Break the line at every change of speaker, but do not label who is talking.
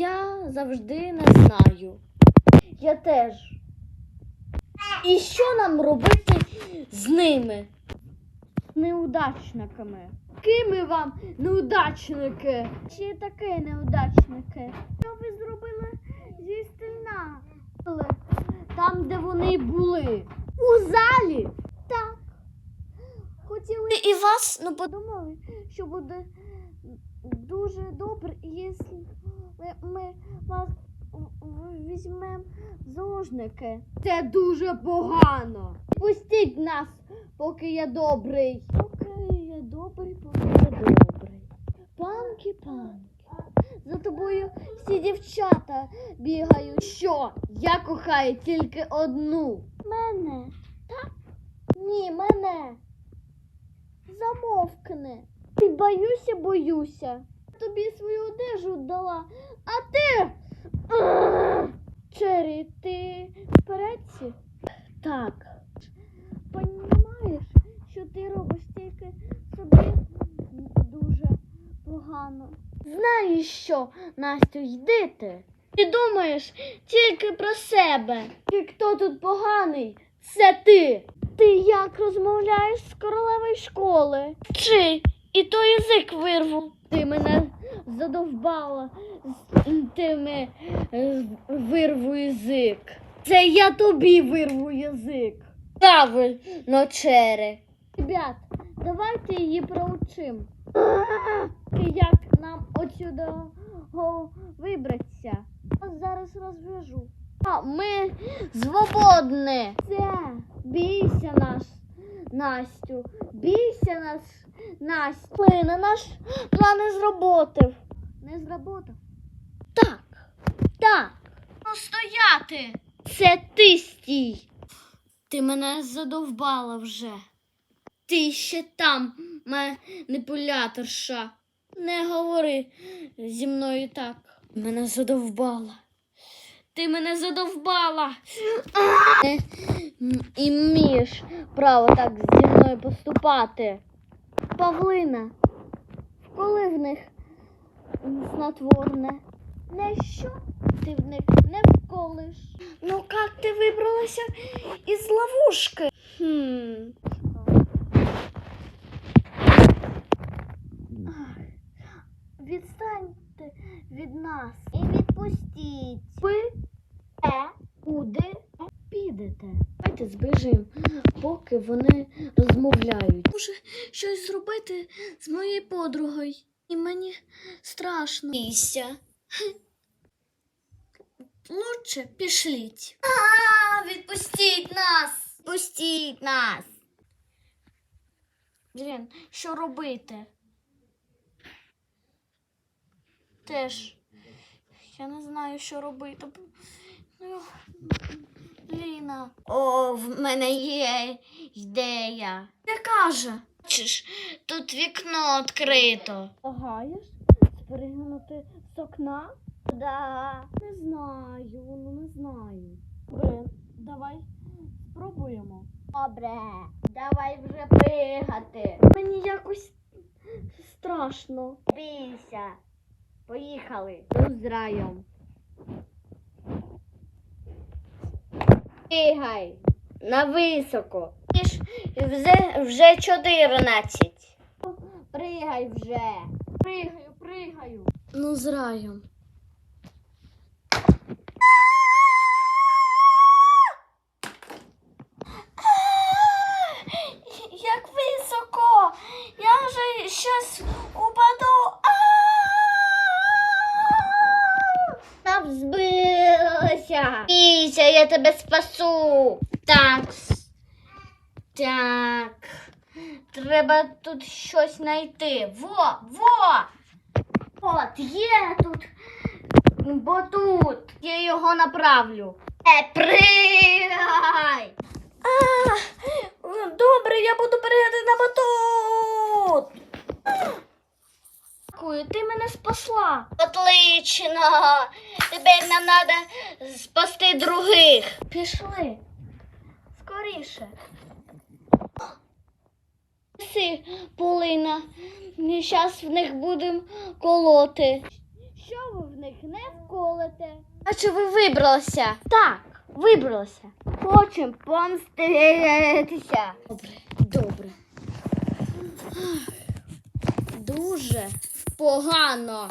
я завжди не знаю. Я теж. І що нам робити з ними? Неудачниками. Кими вам неудачники? Чи таке неудачники? Що ви зробили зі стіна? Там, де вони були. У залі. Так. Хотіли і вас, ну подумали, що буде дуже добре, якщо ми, ми вас в- в- візьмемо в заложники. Це дуже погано. Пустіть нас, поки я добрий. Поки я добрий, поки я добрий. Панки, панки. За тобою всі дівчата бігають. Що? Я кохаю тільки одну. Мене. Так? Ні, мене. Замовкни. Ти боюся, боюся. Тобі свою одежу дала, а ти. Знаєш Настю, йди ти. Думаєш тільки про себе. І хто тут поганий? Це ти. Ти як розмовляєш з королевою школи? Чи і то язик вирву. Ти мене задовбала з тими вирву язик. Це я тобі вирву язик. Правильно, чере. Ребят, давайте її проучим. Як отсюди го- вибратися? Я зараз розв'яжу. А, ми свободні. Це бійся нас, Настю. Бійся нас, Настю. Плина, наш план не зработав. Не зработав? Так. Так. Ну стояти. Це ти стій. Ти мене задовбала вже. Ти ще там, маніпуляторша. Не говори зі мною так. Мене задовбала. Ти мене задовбала. І вмієш право так зі мною поступати. Павлина, вколи в них снотворне. Не що ти в них не вколиш. Ну як ти вибралася із ловушки? Хм. Від нас і відпустіть. Ви е, куди підете? Давайте збіжимо, поки вони розмовляють. Може, щось зробити з моєю подругою. І мені страшно. Бійся. Лучше пішліть. А, відпустіть нас! Пустіть нас. Блін, що робити? Теж. Я не знаю, що робити. Ну, Ліна. О, в мене є ідея. Яка же? Бачиш, тут вікно відкрито. Лагаєш? Спригнути з окна? Да. Не знаю, ну не знаю. Добре, давай спробуємо. Добре, давай вже пригати. Мені якось страшно. Бійся. Поїхали. Зраєм. Бігай. На високо. Вже, вже 14. Пригай вже. Пригаю, пригаю. Ну, з збилася. Бійся, я тебе спасу. Так. Так. Треба тут щось знайти. Во, во! От, є тут. Бо тут я його направлю. Е, пригай! А, добре, я буду перегати на батут. Дякую, ти мене спасла. Отлично. Тепер нам треба спасти других. Пішли. Скоріше. Си, Полина, ми зараз в них будемо колоти. Що ви в них не вколоти? молите?
А чи ви вибралися? Так, вибралася.
Хочемо помститися.
Добре, добре. Дуже погано.